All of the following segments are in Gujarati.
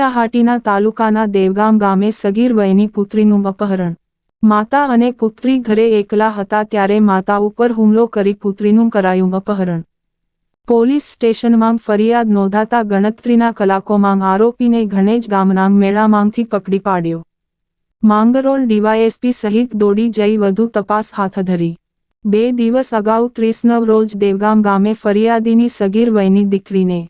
નલિયાહાટીના તાલુકાના દેવગામ ગામે સગીર વયની પુત્રીનું અપહરણ. માતા અને પુત્રી ઘરે એકલા હતા ત્યારે માતા ઉપર હુમલો કરી પુત્રીનું કરાયું અપહરણ. પોલીસ સ્ટેશનમાં ફરિયાદ નોંધાતા ગણતરીના કલાકોમાં આરોપીને ગણેજ ગામના મેળામાંથી પકડી પાડ્યો. માંગરોળ ડીવાયએસપી સહિત દોડી જઈ વધુ તપાસ હાથ ધરી. બે દિવસ અગાઉ ત્રીસ નવ રોજ દેવગામ ગામે ફરિયાદીની સગીર વયની દીકરીને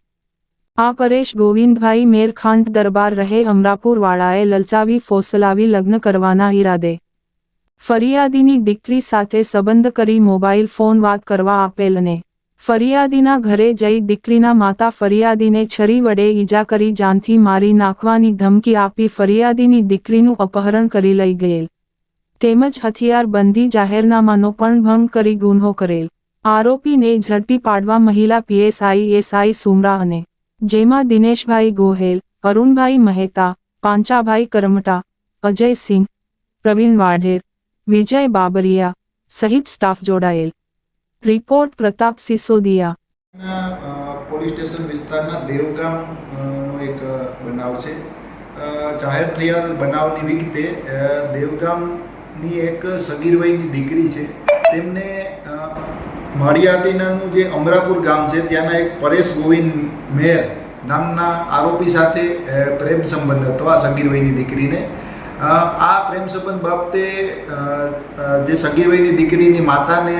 આ પરેશ ગોવિંદભાઈ મેરખાંડ દરબાર રહે અમરાપુરવાળાએ લલચાવી ફોસલાવી લગ્ન કરવાના ઈરાદે. ફરિયાદીની દીકરી સાથે સંબંધ કરી મોબાઈલ ફોન વાત કરવા આપેલ અને ફરિયાદીના ઘરે જઈ દીકરીના માતા ફરિયાદીને છરી વડે ઈજા કરી જાનથી મારી નાખવાની ધમકી આપી ફરિયાદીની દીકરીનું અપહરણ કરી લઈ ગયેલ. તેમજ હથિયારબંધી જાહેરનામાનો પણ ભંગ કરી ગુન્હો કરેલ. આરોપીને ઝડપી પાડવા મહિલા પીએસઆઈ, એસઆઈ સુમરા અને જેમાં દિનેશભાઈ ગોહેલ, અરુણભાઈ મહેતા, પાંચાભાઈ કરમટા, અજયસિંહ, પ્રવીણ વાઢેર, વિજય બાબરિયા સહિત સ્ટાફ જોડાયેલ. Report Pratap Sisodiya. Police station વિસ્તારના દેવગામ એક બનાવ છે. જાહેર થયેલ બનાવની વિગતે દેવગામની એક સગીર વયની દીકરી છે. તેમને માળિયાટીનાનું જે અમરાપુર ગામ છે, ત્યાંના એક પરેશ ગોવિંદ મેર નામના આરોપી સાથે પ્રેમ સંબંધ હતો, આ સગીરભાઈની દીકરીને. આ પ્રેમ સંબંધ બાબતે જે સગીરભાઈની દીકરીની માતાને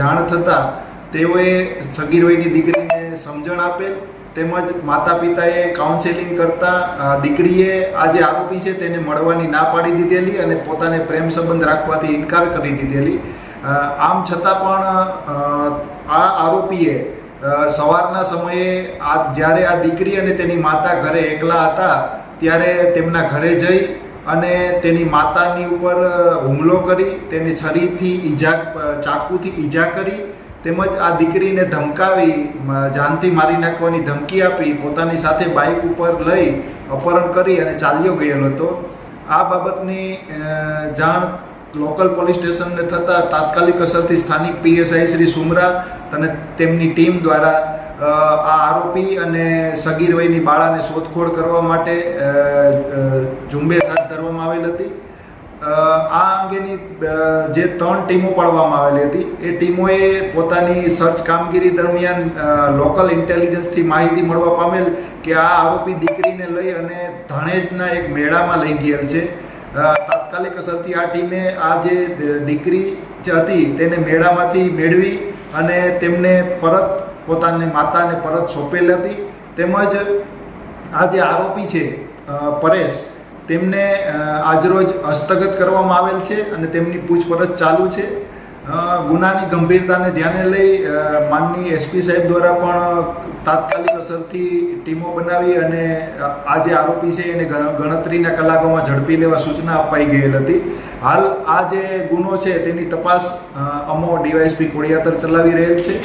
જાણ થતાં તેઓએ સગીર વયની દીકરીને સમજણ આપેલ, તેમજ માતા પિતાએ કાઉન્સેલિંગ કરતા દીકરીએ આ જે આરોપી છે, તેને મળવાની ના પાડી દીધેલી અને પોતાને પ્રેમ સંબંધ રાખવાથી ઇનકાર કરી દીધેલી. આમ છતાં પણ આ આરોપીએ સવારના સમયે આ, જ્યારે આ દીકરી અને તેની માતા ઘરે એકલા હતા, ત્યારે તેમના ઘરે જઈ અને તેની માતાની ઉપર હુમલો કરી, તેને છરીથી ઈજા ચાકુથી ઈજા કરી, તેમજ આ દીકરીને ધમકાવી જાનથી મારી નાખવાની ધમકી આપી, પોતાની સાથે બાઇક ઉપર લઈ અપહરણ કરી અને ચાલ્યો ગયેલો હતો. આ બાબતની જાણ લોકલ પોલીસ સ્ટેશનને થતાં તાત્કાલિક અસરથી સ્થાનિક પીએસઆઈ શ્રી સુમરા અને તેમની ટીમ દ્વારા આ આરોપી અને સગીર વયની બાળાને શોધખોળ કરવા માટે ઝુંબેશ હાથ ધરવામાં આવેલ હતી. આ અંગેની જે ત્રણ ટીમો પાડવામાં આવેલી હતી, એ ટીમોએ પોતાની સર્ચ કામગીરી દરમિયાન લોકલ ઇન્ટેલિજન્સથી માહિતી મળવા પામેલ કે આ આરોપી દીકરીને લઈ અને ધણેજના એક મેળામાં લઈ ગયેલ છે. તાત્કાલિક અસરથી આ ટીમે આ જે દીકરી હતી તેને મેળામાંથી મેળવી અને તેમને પરત પોતાની માતાને પરત સોંપેલ હતી. તેમજ આ જે આરોપી છે પરેશ, તેમને આજરોજ હસ્તગત કરવામાં આવેલ છે અને તેમની પૂછપરછ ચાલુ છે. ગુનાની ગંભીરતાને ધ્યાને લઈ માનની એસપી સાહેબ દ્વારા પણ તાત્કાલિક અસરથી ટીમો બનાવી અને આ જે આરોપી છે એને ગણતરીના કલાકોમાં ઝડપી લેવા સૂચના અપાઈ ગયેલ હતી. હાલ આ જે ગુનો છે તેની તપાસ અમો ડીવાયએસપી કોડિયાતર ચલાવી રહેલ છે.